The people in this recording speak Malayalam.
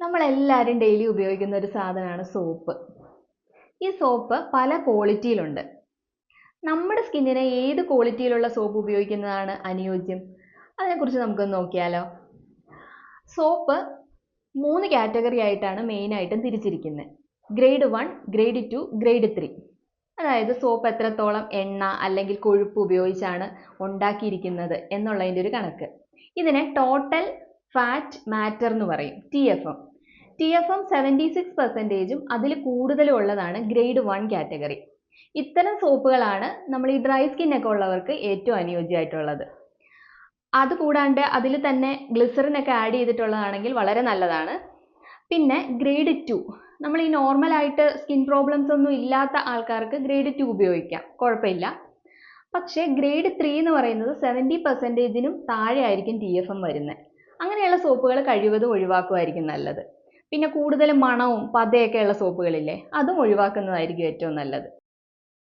നമ്മളെല്ലാവരും ഡെയിലി ഉപയോഗിക്കുന്ന ഒരു സാധനമാണ് സോപ്പ് ഈ സോപ്പ് പല ക്വാളിറ്റിയിലുണ്ട് നമ്മുടെ സ്കിന്നിന് ഏത് ക്വാളിറ്റിയിലുള്ള സോപ്പ് ഉപയോഗിക്കുന്നതാണ് അനുയോജ്യം? അതിനെക്കുറിച്ച് നമുക്കൊന്ന് നോക്കിയാലോ. സോപ്പ് മൂന്ന് കാറ്റഗറി ആയിട്ടാണ് മെയിനായിട്ടും തിരിച്ചിരിക്കുന്നത് grade one grade two grade three അതായത് സോപ്പ് എത്രത്തോളം എണ്ണ അല്ലെങ്കിൽ കൊഴുപ്പ് ഉപയോഗിച്ചാണ് ഉണ്ടാക്കിയിരിക്കുന്നത് എന്നുള്ളതിന്റെ ഒരു കണക്ക്. ഇതിനെ ടോട്ടൽ ഫാറ്റ് മാറ്റർ എന്ന് പറയും T F M T F M seventy six പെർസെന്റേജും അതിൽ കൂടുതലും ഉള്ളതാണ് ഗ്രേഡ് വൺ കാറ്റഗറി ഇത്തരം സോപ്പുകളാണ് നമ്മൾ ഈ ഡ്രൈ സ്കിൻ ഒക്കെ ഉള്ളവർക്ക് ഏറ്റവും അനുയോജ്യമായിട്ടുള്ളത്. അതുകൂടാണ്ട് അതിൽ തന്നെ ഗ്ലിസറിനൊക്കെ ആഡ് ചെയ്തിട്ടുള്ളതാണെങ്കിൽ വളരെ നല്ലതാണ്. പിന്നെ ഗ്രേഡ് ടു നമ്മൾ ഈ നോർമലായിട്ട് സ്കിൻ പ്രോബ്ലംസ് ഒന്നും ഇല്ലാത്ത ആൾക്കാർക്ക് ഗ്രേഡ് ടു ഉപയോഗിക്കാം. കുഴപ്പമില്ല. പക്ഷേ ഗ്രേഡ് ത്രീ എന്ന് പറയുന്നത് സെവന്റി പെർസെന്റേജിനും താഴെ ആയിരിക്കും ടി എഫ് എം വരുന്നത്. അങ്ങനെയുള്ള സോപ്പുകൾ കഴിവതും ഒഴിവാക്കുമായിരിക്കും നല്ലത്. പിന്നെ കൂടുതൽ മണവും പതയൊക്കെ ഉള്ള സോപ്പുകളില്ലേ അതും ഒഴിവാക്കുന്നതായിരിക്കും ഏറ്റവും നല്ലത്.